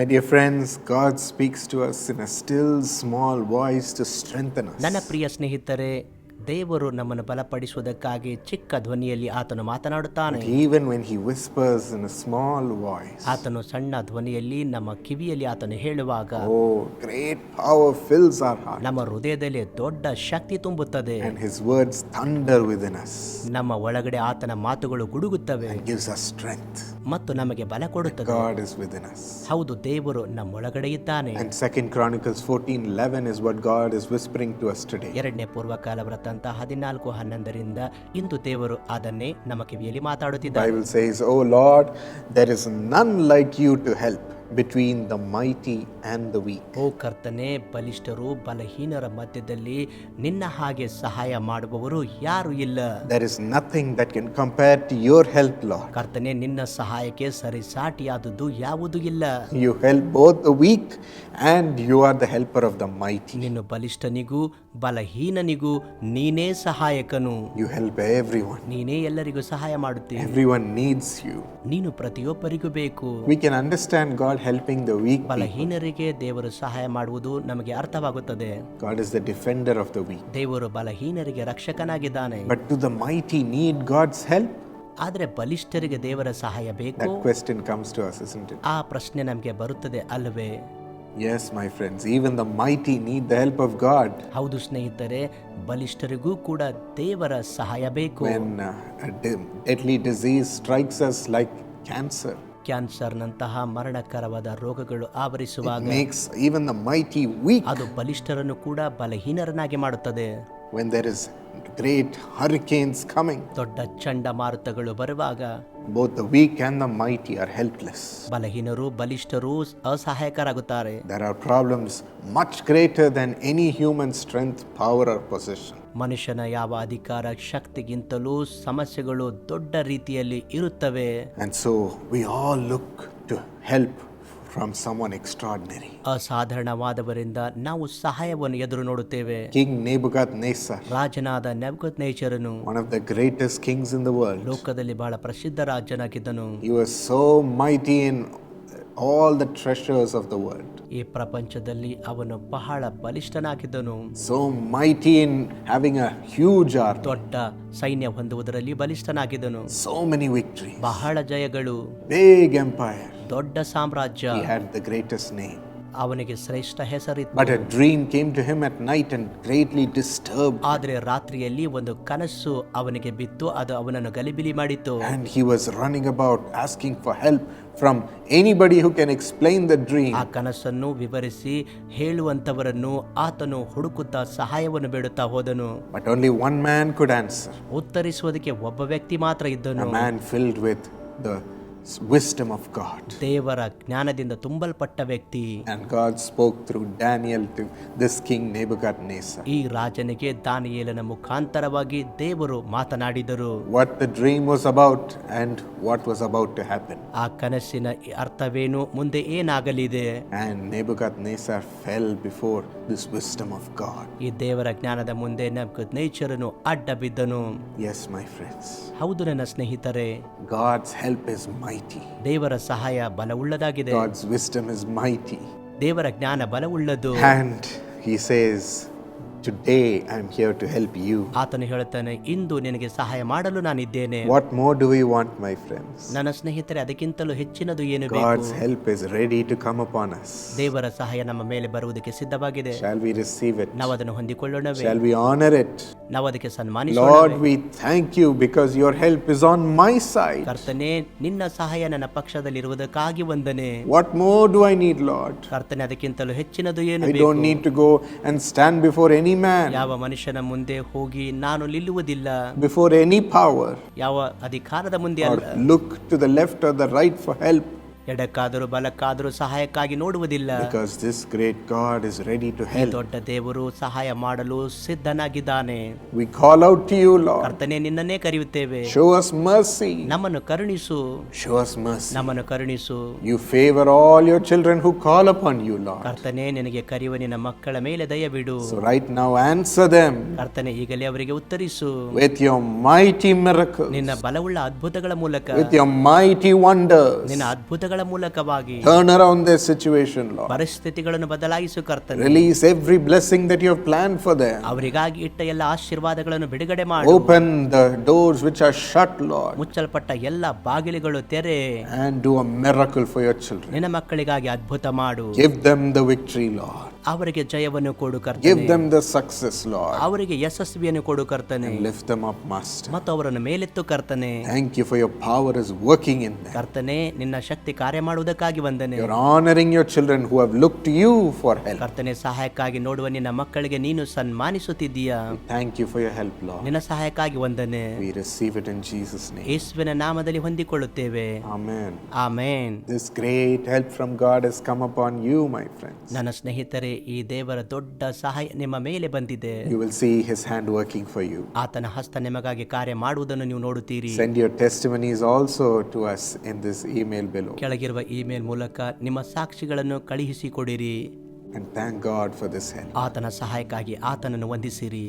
My dear friends, God speaks to us in a still small voice to strengthen us. ನನ್ನ ಪ್ರಿಯ ಸ್ನೇಹಿತರೆ ದೇವರು ನಮ್ಮನ್ನು ಬಲಪಡಿಸುವುದಕ್ಕಾಗಿ ಚಿಕ್ಕ ಧ್ವನಿಯಲ್ಲಿ ಆತನು ಮಾತನಾಡುತ್ತಾನೆ Even when He whispers in a small voice, ಆತನು ಸಣ್ಣ ಧ್ವನಿಯಲ್ಲಿ ನಮ್ಮ ಕಿವಿಯಲ್ಲಿ ಆತನು ಹೇಳುವಾಗ oh, great power fills our heart, ನಮ್ಮ ಹೃದಯದಲ್ಲಿ ದೊಡ್ಡ ಶಕ್ತಿ ತುಂಬುತ್ತದೆ and His words thunder within us ನಮ್ಮ ಒಳಗಡೆ ಆತನ ಮಾತುಗಳು ಗುಡುಗುತ್ತವೆ and gives us strength. ಮತ್ತು ನಮಗೆ ಬಲ ಕೊಡುತ್ತದೆ God is within us. ಹೌದು ದೇವರು ನಮ್ಮೊಳಗಡೆ ಇದ್ದಾನೆ And Second Chronicles 14:11 is what God is whispering to us today. ಎರಡನೇ ಪೂರ್ವಕಾಲ ವೃತ್ತಾಂತ ಹದಿನಾಲ್ಕು ಹನ್ನೊಂದರಿಂದ ಇಂದು ದೇವರು ಅದನ್ನೇ ನಮಗೆ ಕಿವಿಯಲ್ಲಿ ಮಾತಾಡುತ್ತಿದ್ದಾರೆ Bible says, "Oh Lord, there is none like you to help between the mighty and the weak." ಓ ಕರ್ತನೆ ಬಲಿಷ್ಠರು ಬಲಹೀನರ ಮಧ್ಯದಲ್ಲಿ ನಿನ್ನ ಹಾಗೆ ಸಹಾಯ ಮಾಡುವವರು ಯಾರು ಇಲ್ಲ There is nothing that can compare to your help, Lord. ಕರ್ತನೆ ನಿನ್ನ ಸಹಾಯಕ್ಕೆ ಸರಿಸಾಟಿಯಾದದ್ದು ಯಾವುದೂ ಇಲ್ಲ You help both the weak and you are the helper of the mighty. ನೀನು ಬಲಿಷ್ಠನಿಗೂ ಬಲಹೀನನಿಗೂ ನೀನೇ ಸಹಾಯಕನು You help everyone. ನೀನೇ ಎಲ್ಲರಿಗೂ ಸಹಾಯ ಮಾಡುತ್ತೀಯ Everyone needs you. ನೀನು ಪ್ರತಿಯೊಬ್ಬರಿಗೂ ಬೇಕು We can understand God helping the weak. people. ಬಲಹೀನರಿಗೆ ದೇವರು ಸಹಾಯ ಮಾಡುವುದು ನಮಗೆ ಅರ್ಥವಾಗುತ್ತದೆ God is the defender of the weak. ದೇವರು ಬಲಹೀನರಿಗೆ ರಕ್ಷಕನಾಗಿದ್ದಾನೆ But do the mighty need God's help? ಆದರೆ ಬಲಿಷ್ಠರಿಗೆ ದೇವರ ಸಹಾಯ ಬೇಕು That question comes to us, isn't it? ಆ ಪ್ರಶ್ನೆ ನಮಗೆ ಬರುತ್ತದೆ ಅಲ್ವೇ Yes, my friends. Even the mighty need the help of God. ಹೌದು ಸ್ನೇಹಿತರೆ ಬಲಿಷ್ಠರಿಗೂ ಕೂಡ ದೇವರ ಸಹಾಯ ಬೇಕು When uh, a de- deadly disease strikes us like cancer, ಕ್ಯಾನ್ಸರ್ನಂತಹ ಮರಣಕರವಾದ ರೋಗಗಳು ಆವರಿಸುವಾಗ mighty weak. ಅದು ಬಲಿಷ್ಠರನ್ನು ಕೂಡ ಬಲಹೀನರನ್ನಾಗಿ ಮಾಡುತ್ತದೆ When there is great hurricanes coming, ದೊಡ್ಡ ಚಂಡಮಾರುತಗಳು ಬರುವಾಗ both the weak and the mighty are helpless. ಬಲಹೀನರು ಬಲಿಷ್ಠರು ಅಸಹಾಯಕರಾಗುತ್ತಾರೆ There are problems much greater than any human strength, power, or possession. ಮನುಷ್ಯನ ಯಾವ ಅಧಿಕಾರ ಶಕ್ತಿಗಿಂತಲೂ ಸಮಸ್ಯೆಗಳು ದೊಡ್ಡ ರೀತಿಯಲ್ಲಿ ಇರುತ್ತವೆ And so we all look to help from some one ಅಸಾಧಾರಣವಾದವರಿಂದ ನಾವು ಸಹಾಯವನ್ನು ಎದುರು ನೋಡುತ್ತೇವೆ. ಕಿಂಗ್ ನೇಬುಗತ್ ನೇಸರ್ ರಾಜನಾದ ನೆಬುಗತ್ ನೇಚರನು one of the greatest kings in the world ಲೋಕದಲ್ಲಿ ಬಹಳ ಪ್ರಸಿದ್ಧ ರಾಜನಾಗಿದ್ದನು. You are so mighty in all the treasures of the world, ಈ ಪ್ರಪಂಚದಲ್ಲಿ ಅವನು ಬಹಳ ಬಲಿಷ್ಠನಾಗಿದ್ದನು so mighty in having a huge army, ದೊಡ್ಡ ಸೈನ್ಯ ಹೊಂದುವುದರಲ್ಲಿ ಬಲಿಷ್ಠನಾಗಿದ್ದನು so many victories, ಬಹಳ ಜಯಗಳು big empire. ದೊಡ್ಡ ಸಾಮ್ರಾಜ್ಯ He had the greatest name. ಅವನಿಗೆ ಶ್ರೇಷ್ಠ ಹೆಸರಿತ್ತು But a dream came to him at night and greatly disturbed. ಆದರೆ ರಾತ್ರಿಯಲ್ಲಿ ಒಂದು ಕನಸು ಅವನಿಗೆ ಬಿತ್ತು ಅದು ಅವನನ್ನು ಗಲಿಬಿಲಿ ಮಾಡಿತ್ತು And he was running about asking for help from anybody who can explain the dream. ಆ ಕನಸನ್ನು ವಿವರಿಸಿ ಹೇಳುವಂತವರನ್ನು ಆತನು ಹುಡುಕುತ್ತಾ ಸಹಾಯವನ್ನು ಬೇಡುತ್ತಾ ಹೋದನು But only one man could answer ಉತ್ತರಿಸುವುದಕ್ಕೆ ಒಬ್ಬ ವ್ಯಕ್ತಿ ಮಾತ್ರ a ಇದ್ದನು man filled with the s- wisdom of God. ದೇವರ ಜ್ಞಾನದಿಂದ ತುಂಬಲ್ಪಟ್ಟ ವ್ಯಕ್ತಿ And God spoke through Daniel to this king Nebuchadnezzar. ಈ ರಾಜನಿಗೆ ದಾನಿಯೇಲನ ಮುಖಾಂತರವಾಗಿ ದೇವರು ಮಾತನಾಡಿದರು What the dream was about and what was about to happen. ಆ ಕನಸಿನ ಅರ್ಥವೇನು ಮುಂದೆ ಏನಾಗಲಿದೆ And Nebuchadnezzar fell before this wisdom of God. ಈ ದೇವರ ಜ್ಞಾನದ ಮುಂದೆ ನೇಚರನು ಅಡ್ಡ ಬಿದ್ದನು Yes, my friends. ಹೌದು ನನ್ನ ಸ್ನೇಹಿತರೆ God's help is mighty. ದೇವರ ಸಹಾಯ ಬಲವುಳ್ಳದಾಗಿದೆ God's wisdom is mighty. ದೇವರ ಜ್ಞಾನ ಬಲವುಳ್ಳದು And he says, Today I'm here to help you. ಆತನು ಹೇಳುತ್ತಾನೆ ಇಂದು ನಿನಗೆ ಸಹಾಯ ಮಾಡಲು ನಾನಿದ್ದೇನೆ What more do we want, my friends? ನನ್ನ ಸ್ನೇಹಿತರೆ ಅದಕ್ಕಿಂತಲೂ ಹೆಚ್ಚಿನದು ಏನು ಬೇಕು God's help is ready to come upon us. ದೇವರ ಸಹಾಯ ನಮ್ಮ ಮೇಲೆ ಬರುವುದಕ್ಕೆ ಸಿದ್ಧವಾಗಿದೆ Shall we receive it? ನಾವು ಅದನ್ನು ಹೊಂದಿಕೊಳ್ಳೋಣವೇ Shall we honor it? ನಾವು ಅದಕ್ಕೆ Lord, ಸನ್ಮಾನಿಸೋಣ we thank you because your help is on my side. ಕರ್ತನೆ ನಿನ್ನ ಸಹಾಯ ನನ್ನ ಪಕ್ಷದಲ್ಲಿರುವುದಕ್ಕಾಗಿ ವಂದನೆ What more do I need, Lord? ಕರ್ತನೆ ಅದಕ್ಕಿಂತಲೂ ಹೆಚ್ಚಿನದು ಏನು I ಬೇಕು don't need to go and stand before any man, ಯಾವ ಮನುಷ್ಯನ ಮುಂದೆ ಹೋಗಿ ನಾನು ನಿಲ್ಲುವುದಿಲ್ಲ before any power, ಯಾವ ಅಧಿಕಾರದ ಮುಂದೆ or ಅಲ್ಲ look to the left or the right for help. ಎಡಕ್ಕಾದರೂ ಬಲಕ್ಕಾದರೂ ಸಹಾಯಕ್ಕಾಗಿ ನೋಡುವುದಿಲ್ಲ. ರೆಡಿ ಟು ಹೆಲ್ ದೊಡ್ಡ ದೇವರು ಸಹಾಯ ಮಾಡಲು ಸಿದ್ಧನಾಗಿದ್ದಾನೆ. ವೀ ಕಾಲ್ ಔಟ್ ಯು ನಿನ್ನನ್ನೇ ಕರೆಯುತ್ತೇವೆ. ಶೋ ನಮ್ಮನ್ನು ಕರುಣಿಸು. ಶೋ ನಮ್ಮನ್ನು ಕರುಣಿಸು. You favour all your children who call up on you lord ನಿನಗೆ ಕರೆಯುವ ನಿನ್ನ ಮಕ್ಕಳ ಮೇಲೆ ದಯವಿಡು. Right now answer sir them ಈಗಲೇ ಅವರಿಗೆ ಉತ್ತರಿಸು. ವಿತ್ ಯೋರ್ ಮೈಟಿ ಮರಕ್ ನಿನ್ನ ಬಲವುಳ್ಳ ಅದ್ಭುತಗಳ ಮೂಲಕ. ವಿತ್ ಯೋರ್ ಮೈಟಿ ವಂಡರ್ಸ್ ನಿನ್ನ ಅದ್ಭುತಗಳ ಕಾರ್ಯಗಳ ಮೂಲಕವಾಗಿ Turn around their situation, Lord. ಪರಿಸ್ಥಿತಿಗಳನ್ನು ಬದಲಾಯಿಸು ಕರ್ತನೆ Release every blessing that you have planned for them. ಅವರಿಗಾಗಿ ಇಟ್ಟ ಎಲ್ಲ ಆಶೀರ್ವಾದಗಳನ್ನು ಬಿಡುಗಡೆ ಮಾಡು Open the doors which are shut, Lord, ಮುಚ್ಚಲ್ಪಟ್ಟ ಎಲ್ಲ ಬಾಗಿಲುಗಳು ತೆರೆ and do a miracle for your children. ನಿನ್ನ ಮಕ್ಕಳಿಗಾಗಿ ಅದ್ಭುತ ಮಾಡು Give them the victory, Lord. ಅವರಿಗೆ ಜಯವನ್ನು ಕೊಡು ಕರ್ತನೆ. ಅವರಿಗೆ ಯಶಸ್ವಿಯನ್ನು ಕೊಡು ಕರ್ತನೆ. ಮತ್ತು ಅವರನ್ನು ಮೇಲೆತ್ತು ಕರ್ತನೆ. Thank you for your power is working in ಕರ್ತನೆ ನಿನ್ನ ಶಕ್ತಿ ಕಾರ್ಯ ಮಾಡುವುದಕ್ಕಾಗಿ ವಂದನೆ. You honouring your children who have looked you for help ಕರ್ತನೆ ಸಹಾಯಕ್ಕಾಗಿ ನೋಡುವ ನಿನ್ನ ಮಕ್ಕಳಿಗೆ ನೀನು ಸನ್ಮಾನಿಸುತ್ತಿದ್ದೀಯಾ? Thank you for your help lord ನಿನ್ನ ಸಹಾಯಕ್ಕಾಗಿ ವಂದನೆ. We receive it in Jesus name ಯೇಸುವಿನ ನಾಮದಲ್ಲಿ ಹೊಂದಿಕೊಳ್ಳುತ್ತೇವೆ. Amen amen. This great help from God has come upon you my friends ನನ್ನ ಸ್ನೇಹಿತರೆ ಈ ದೇವರ ದೊಡ್ಡ ಸಹಾಯ ನಿಮ್ಮ ಮೇಲೆ ಬಂದಿದೆ You will see His hand working for you. ಆತನ ಹಸ್ತ ನಿಮಗಾಗಿ ಕಾರ್ಯ ಮಾಡುವುದನ್ನು ನೀವು ನೋಡುತ್ತೀರಿ Send your testimonies also to us in this email below. ಕೆಳಗಿರುವ ಇಮೇಲ್ ಮೂಲಕ ನಿಮ್ಮ ಸಾಕ್ಷಿಗಳನ್ನು ಕಳುಹಿಸಿಕೊಡಿರಿ And thank God for this help. ಆತನ ಸಹಾಯಕ್ಕಾಗಿ ಆತನನ್ನು ವಂದಿಸಿರಿ